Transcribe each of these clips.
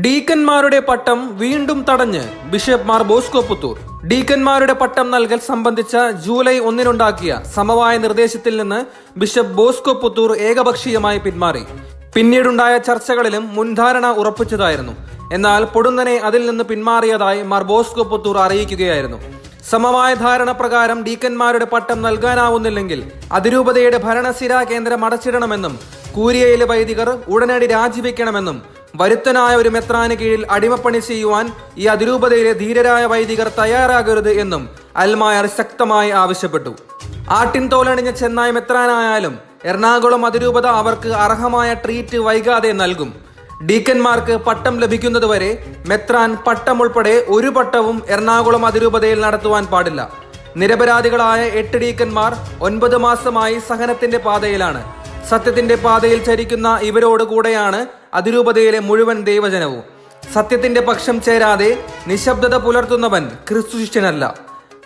ഡീക്കന്മാരുടെ പട്ടം വീണ്ടും തടഞ്ഞ് ബിഷപ്പ് മാർ ബോസ്കോ പുത്തൂർ. ഡീക്കന്മാരുടെ പട്ടം നൽകൽ സംബന്ധിച്ച ജൂലൈ ഒന്നിനുണ്ടാക്കിയ സമവായ നിർദ്ദേശത്തിൽ നിന്ന് ബിഷപ്പ് ബോസ്കോ പുത്തൂർ ഏകപക്ഷീയമായി പിന്മാറി. പിന്നീടുണ്ടായ ചർച്ചകളിലും മുൻധാരണ ഉറപ്പിച്ചതായിരുന്നു. എന്നാൽ പൊടുന്നനെ അതിൽ നിന്ന് പിന്മാറിയതായി മാർ ബോസ്കോ പുത്തൂർ അറിയിക്കുകയായിരുന്നു. സമവായ ധാരണ പ്രകാരം ഡീക്കന്മാരുടെ പട്ടം നൽകാനാവുന്നില്ലെങ്കിൽ അതിരൂപതയുടെ ഭരണസിരാ കേന്ദ്രം അടച്ചിടണമെന്നും കൂരിയയിലെ വൈദികർ ഉടനടി രാജിവെക്കണമെന്നും വരുത്തനായ ഒരു മെത്രാന് കീഴിൽ അടിമപ്പണി ചെയ്യുവാൻ ഈ അതിരൂപതയിലെ ധീരരായ വൈദികർ തയ്യാറാകരുത് എന്നും അൽമായർ ശക്തമായി ആവശ്യപ്പെട്ടു. ആട്ടിൻ തോലണിഞ്ഞ ചെന്നായ് മെത്രാനായാലും എറണാകുളം അതിരൂപത അവർക്ക് അർഹമായ ട്രീറ്റ് വൈകാതെ നൽകും. ഡീക്കന്മാർക്ക് പട്ടം ലഭിക്കുന്നതുവരെ മെത്രാൻ പട്ടം ഉൾപ്പെടെ ഒരു പട്ടവും എറണാകുളം അതിരൂപതയിൽ നടത്തുവാൻ പാടില്ല. നിരപരാധികളായ എട്ട് ഡീക്കന്മാർ ഒൻപത് മാസമായി സഹനത്തിന്റെ പാതയിലാണ്. സത്യത്തിന്റെ പാതയിൽ ചരിക്കുന്ന ഇവരോട് കൂടെയാണ് അതിരൂപതയിലെ മുഴുവൻ ദൈവജനവും. സത്യത്തിന്റെ പക്ഷം ചേരാതെ നിശബ്ദത പുലർത്തുന്നവൻ ക്രിസ്തു ശിഷ്യനല്ല.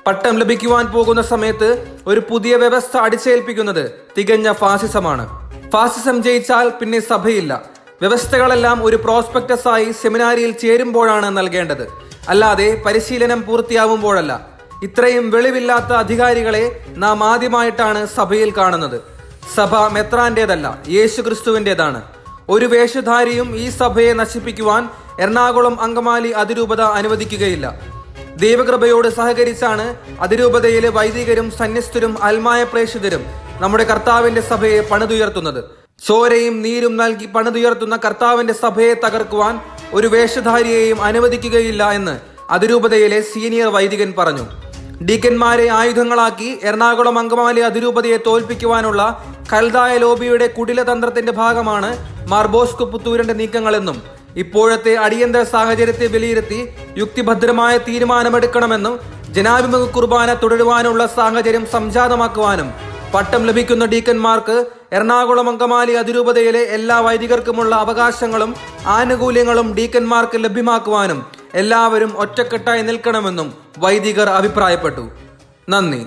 പട്ടം ലഭിക്കുവാൻ പോകുന്ന സമയത്ത് ഒരു പുതിയ വ്യവസ്ഥ അടിച്ചേൽപ്പിക്കുന്നത് തികഞ്ഞ ഫാസിസമാണ്. ഫാസിസം ജയിച്ചാൽ പിന്നെ സഭയില്ല. വ്യവസ്ഥകളെല്ലാം ഒരു പ്രോസ്പെക്ടസ് ആയി സെമിനാരിയിൽ ചേരുമ്പോഴാണ് നൽകേണ്ടത്. അല്ലാതെ പരിശീലനം പൂർത്തിയാവുമ്പോഴല്ല. ഇത്രയും വെളിവില്ലാത്ത അധികാരികളെ നാം ആദ്യമായിട്ടാണ് സഭയിൽ കാണുന്നത്. സഭ മെത്രാന്റേതല്ല യേശു ക്രിസ്തുവിന്റേതാണ് ഒരു വേഷധാരിയും ഈ സഭയെ നശിപ്പിക്കുവാൻ എറണാകുളം അങ്കമാലി അതിരൂപത അനുവദിക്കുകയില്ല. ദൈവകൃപയോട് സഹകരിച്ചാണ് അതിരൂപതയിലെ വൈദികരും സന്യസ്തരും അൽമായ പ്രേക്ഷിതരും നമ്മുടെ കർത്താവിന്റെ സഭയെ പണിതുയർത്തുന്നത്. ചോരയും നീരും നൽകി പണിതുയർത്തുന്ന കർത്താവിന്റെ സഭയെ തകർക്കുവാൻ ഒരു വേഷധാരിയെയും അനുവദിക്കുകയില്ല എന്ന് അതിരൂപതയിലെ സീനിയർ വൈദികൻ പറഞ്ഞു. ഡീക്കന്മാരെ ആയുധങ്ങളാക്കി എറണാകുളം അങ്കമാലി അതിരൂപതയെ തോൽപ്പിക്കുവാനുള്ള കൽതായ ലോബിയുടെ കുടിലതന്ത്രത്തിന്റെ ഭാഗമാണ് മാർബോസ്കു പുത്തൂരിന്റെ നീക്കങ്ങളെന്നും ഇപ്പോഴത്തെ അടിയന്തര സാഹചര്യത്തെ വിലയിരുത്തി യുക്തിഭദ്രമായ തീരുമാനമെടുക്കണമെന്നും ജനാഭിമുഖ കുർബാന തുടരുവാനുള്ള സാഹചര്യം സംജാതമാക്കുവാനും പട്ടം ലഭിക്കുന്ന ഡീക്കന്മാർക്ക് എറണാകുളം അങ്കമാലി അതിരൂപതയിലെ എല്ലാ വൈദികർക്കുമുള്ള അവകാശങ്ങളും ആനുകൂല്യങ്ങളും ഡീക്കന്മാർക്ക് ലഭ്യമാക്കുവാനും എല്ലാവരും ഒറ്റക്കെട്ടായി നിൽക്കണമെന്നും വൈദികർ അഭിപ്രായപ്പെട്ടു. നന്ദി.